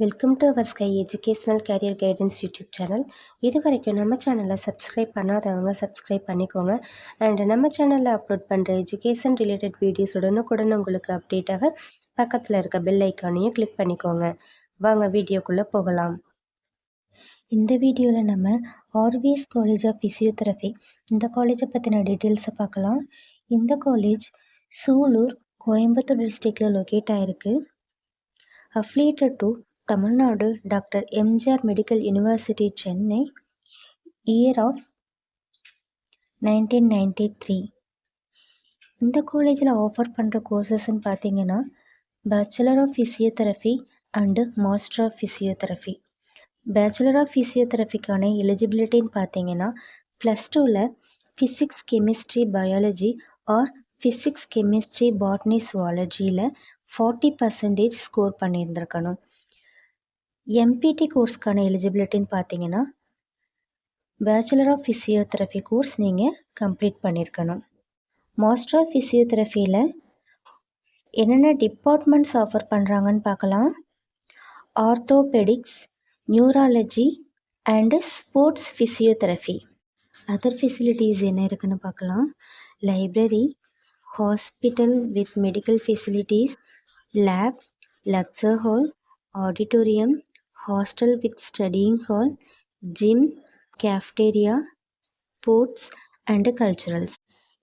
Welcome to our Sky educational career guidance YouTube channel இது வரைக்கும் நம்ம சேனலை சப்ஸ்கிரைப் பண்ணாதவங்க சப்ஸ்கிரைப் பண்ணிக்கோங்க. அண்ட் நம்ம சேனலில் அப்லோட் பண்ணுற எஜுகேஷன் ரிலேட்டட் வீடியோஸ் உடனுக்குடன் உங்களுக்கு அப்டேட்டாக பக்கத்தில் இருக்க பெல் ஐக்கானையும் கிளிக் பண்ணிக்கோங்க. வாங்க வீடியோக்குள்ளே போகலாம். இந்த வீடியோவில் நம்ம ஆர்விஎஸ் காலேஜ் ஆஃப் ஃபிசியோதெரபி இந்த காலேஜை பற்றின டீட்டெயில்ஸை பார்க்கலாம். இந்த காலேஜ் சூலூர் கோயம்புத்தூர் டிஸ்ட்ரிக்டில் லொக்கேட் ஆகிருக்கு affiliated to Tamil Nadu doctor MGR medical university Chennai year of nineteen ninety three இந்த காலேஜில் ஆஃபர் பண்ணுற கோர்சஸ்ன்னு பார்த்தீங்கன்னா bachelor of physiotherapy and master of physiotherapy bachelor of ஃபிசியோதெரபிக்கான எலிஜிபிலிட்டின்னு பார்த்தீங்கன்னா ப்ளஸ் டூவில் physics chemistry biology or physics chemistry botany சுவாலஜியில் forty percentage score பண்ணியிருந்திருக்கணும். MPT கோர்ஸ்க்கான எலிஜிபிலிட்டின்னு பார்த்தீங்கன்னா பேச்சுலர் ஆஃப் ஃபிசியோதெரபி கோர்ஸ் நீங்கள் கம்ப்ளீட் பண்ணியிருக்கணும் மாஸ்டர் ஆஃப் ஃபிசியோதெரபியில் என்னென்ன டிபார்ட்மெண்ட்ஸ் ஆஃபர் பண்ணுறாங்கன்னு பார்க்கலாம். Orthopaedics neurology and sports physiotherapy other facilities என்ன இருக்குன்னு பார்க்கலாம். Library hospital with medical facilities lab lecture hall auditorium hostel with studying hall gym cafeteria sports and culturals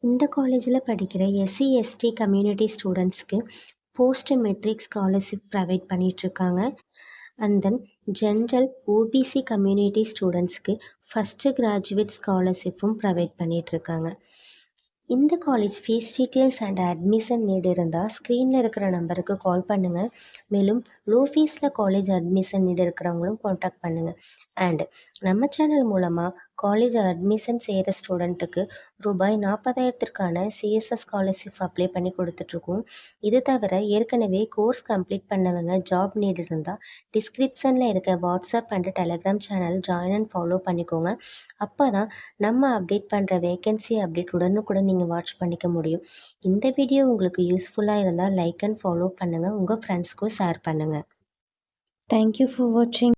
இந்த காலேஜில் படிக்கிற எஸ்சி எஸ்டி கம்யூனிட்டி ஸ்டூடெண்ட்ஸ்க்கு போஸ்ட் மெட்ரிக் ஸ்காலர்ஷிப் ப்ரொவைட் பண்ணிகிட்ருக்காங்க and then general OBC community ஸ்டூடெண்ட்ஸ்க்கு first graduate ஸ்காலர்ஷிப்பும் provide பண்ணிகிட்ருக்காங்க இந்த college fees details and admission need இருந்தால் ஸ்க்ரீனில் இருக்கிற நம்பருக்கு கால் பண்ணுங்கள் மேலும் லோ ஃபீஸில் காலேஜ் அட்மிஷன் நீடு இருக்கிறவங்களும் காண்டாக்ட் பண்ணுங்கள் அண்ட் நம்ம சேனல் மூலமாக காலேஜ் அட்மிஷன் செய்கிற ஸ்டூடெண்ட்டுக்கு ரூபாய் நாற்பதாயிரத்திற்கான சிஎஸ்எஸ் ஸ்காலர்ஷிப் அப்ளை பண்ணி கொடுத்துட்ருக்கோம். இது தவிர ஏற்கனவே கோர்ஸ் கம்ப்ளீட் பண்ணவங்க ஜாப் நீடு இருந்தால் டிஸ்கிரிப்ஷனில் இருக்க WhatsApp and Telegram channel join and follow பண்ணிக்கோங்க. அப்போ தான் நம்ம அப்டேட் பண்ணுற வேகன்சி அப்டேட் உடனுக்குடன் நீங்கள் வாட்ச் பண்ணிக்க முடியும். இந்த வீடியோ உங்களுக்கு யூஸ்ஃபுல்லாக இருந்தால் லைக் அண்ட் ஃபாலோ பண்ணுங்கள் உங்கள் ஃப்ரெண்ட்ஸ்க்கும் ஷேர் பண்ணுங்கள் தேங்க்யூ ஃபார் வாட்சிங்